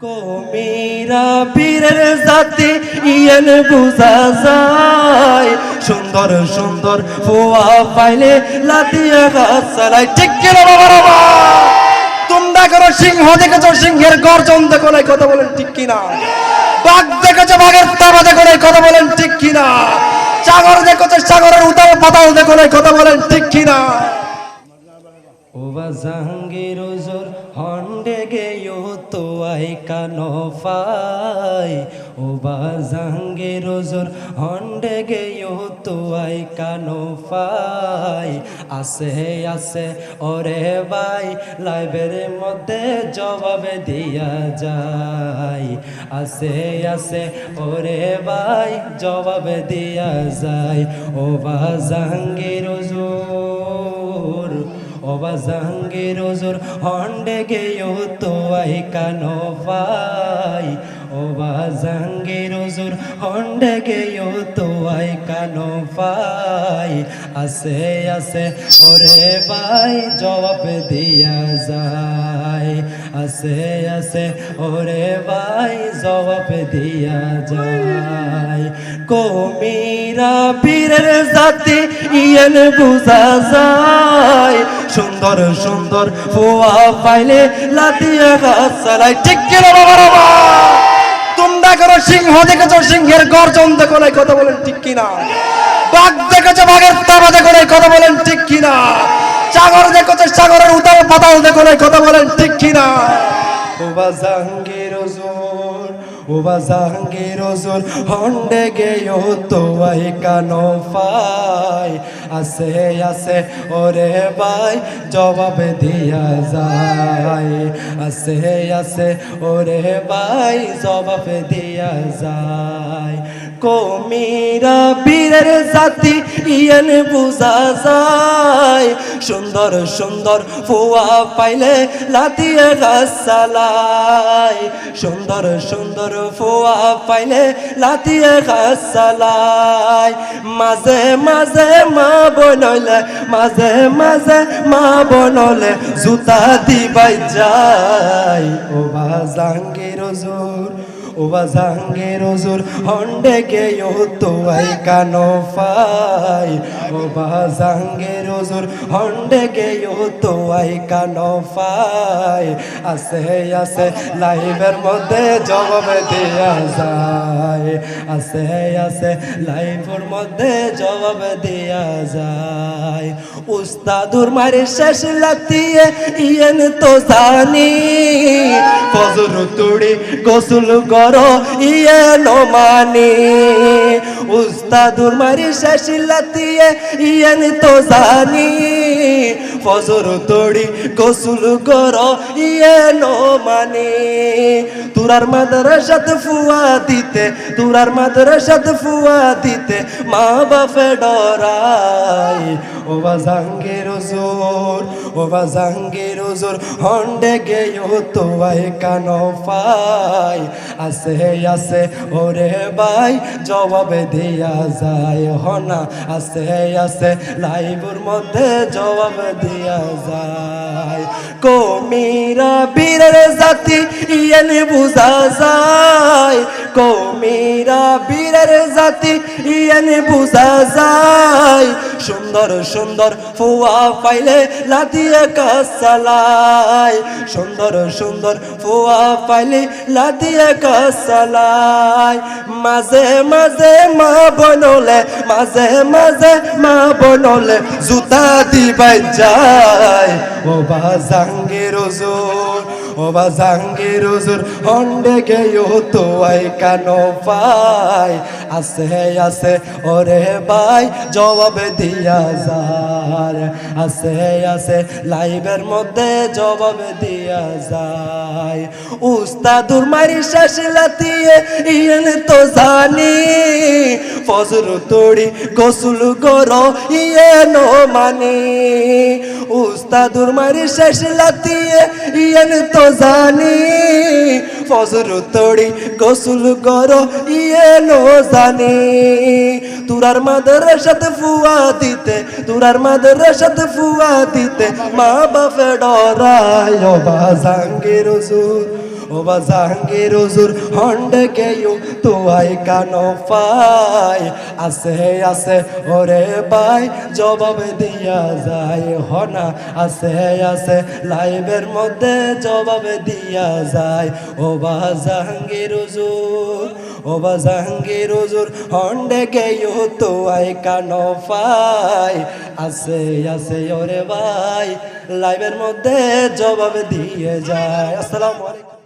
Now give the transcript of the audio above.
কমিরা বীরের জাতি ইয়েন বুঝা যায় সুন্দর সুন্দর ফুয়া পাইলে লাতিয়া গাছ চালাই ঠিক কিনা বাবা তোমরা করো সিংহ দেখেছ সিংহের গর্জন দেখো নাই কথা বলেন ঠিক কিনা বাঘ দেখেছ বাঘের তারা দেখো নাই কথা বলেন ঠিক কিনা সাগর দেখেছ সাগরের উতাল পাতাল দেখো নাই কথা বলেন ঠিক কিনা ওবা জাহাঙ্গীর ওজোর হন্ডে গেয়ো তো আই কানো ফাই। ওবা জাহাঙ্গীর ওজোর হন্ডে গেয়ো তো আই কানো ফাই। আছে আছে ওরে ভাই, লাইভের মধ্যে জবাবে দিয়া যায় আছে আছে ওরে ভাই, জবাবে দিয়া যায় ওবা জাহাঙ্গীর ওজোর ওবা জাহাঙ্গীর ওজোর হন্ডে গেয়ো তো আই কানো ভাই। ওবা জাহাঙ্গীর ওজোর হন্ডে গেয়ো তো আই কানো ভাই। আছে আছে ওরে ভাই, জবাব দিয়া যায়। আছে আছে ওরে ভাই, জবাব দিয়া যায়। কমিরা বীরের জাতি, ইয়েন বুঝা যায়। সুন্দর সুন্দর ফুয়া পাইলে লাতিয়া গাছ চালাই। ঠিক কিনা বাবা তোমরা করো সিংহ দেখেছ, সিংহের গর্জন দেখো নাই, কথা বলেন ঠিক কিনা বাঘ দেখেছ, বাঘের তারা দেখো নাই, কথা বলেন ঠিক কিনা সাগর দেখেছ, সাগরের উতাল পাতাল দেখো নাই, কথা বলেন ঠিক কিনা জাহাঙ্গীর ওবা জাহাঙ্গীর ওজোর হন্ডে গেয়ো তো কানো ফাই। আছে আছে ওরে ভাই, জবাব দিয়া যায়। আছে আছে ওরে ভাই, জবাব দিয়া যায়। কমিরা বীরের জাতি ইয়েন বুঝা যায়। সুন্দর সুন্দর ফুয়া পাইলে লাতিয়ে গাছ চালায় সুন্দর সুন্দর ফুয়া পাইলে লাতিয়ে গাছ চালায় মাঝে মাঝে মা বনলে, মাঝে মাঝে মা বনলে জুতা দিবাই যায়। ও বা জাঙ্গির জোর ওবা জাহাঙ্গীর ওজুর হন্ডে গেয়ো তো আই কানো ফাই। ওবা জাহাঙ্গীর ওজুর হন্ডে গেয়ো তো আই কানো ফাই। আছে আছে লাইভের মধ্যে জবাব দিয়া যায়। আছে আছে লাইভের মধ্যে জবাব দিয়া যায়। উস্তাদুর মারে শেষ লাতিয়ে ইয়েন তো জানি। ফজর তুড়ি গোসল করো ইয়ে নমানি উস্তাদুর মারি শেষ লাতিয়ে, ইয়েন তো জানি। ফজর তোড়ি গোসল করো ইয়ে নমানি তুরার মাদ্রাসাত ফুয়া দিতে, তুরার মাদ্রাসাত ফুয়া দিতে মা বাপে ডরাই ও বা জাঙ্গের জোর, ও বা জাঙ্গের জোর, হন্ডে গেয়ো তো কানো পাই আছে আছে ওরে ভাই, জবাব দিয়া যায় হনা। আছে আছে লাইভের মধ্যে জবাব দিয়া যায়। কমিরা বীরের জাতি ইয়েন বুঝা যায়। কমিরা বীরের জাতি, ইয়েন বুঝা যায়। সুন্দর সুন্দর ফুয়া পাইলে লাতিয়ে কাজ চালায় সুন্দর সুন্দর ফুয়া পাইলে লাতিয়ে কাজ চালায় মাঝে মাঝে মা বনলে, মাঝে মাঝে মা বনলে জুতা দিবাই যায়। ও বা জাঙ্গের জোর ও বা জাঙ্গের জোর হন্ডে গেয়ো তো আই কানো পাই আছে আছে ওরে ভাই, জবাব দিয়া যার। আছে আছে লাইভের মধ্যে জবাব দিয়া যায়। উস্তাদুর মারি শেষ লাতিয়ে, ইয়েন তো জানি। ফজর তোড়ি গোসল গরো ইয়ে নো মানি। উস্তাদুর মারি শেষ লাতিয়ে, ইয়েন তো জানি, ফজর তড়ি গোসল করো ইয়ে নো জানি। তুরার মাদ্রাসাতে ফুয়া দিতে, তুরার মাদ্রাসাতে ফুয়া দিতে, মা বাপে ডরায় ও বা জাঙ্গির জোর ও বা জাহাঙ্গীর হুজুর, হন্ডে কেউ তো আই কানো পাই? আছে আছে ওরে ভাই জবাব দিয়া যায় হনা। আছে আছে লাইভের মধ্যে জবাব দিয়া যায় ও বা জাহাঙ্গীর হুজুর। ও বা জাহাঙ্গীর হুজুর, হন্ডে কেউ তো আই কানো পাই? আছে আছে ওরে ভাই, লাইভের মধ্যে জবাব দিয়ে যায়। আসসালামু আলাইকুম।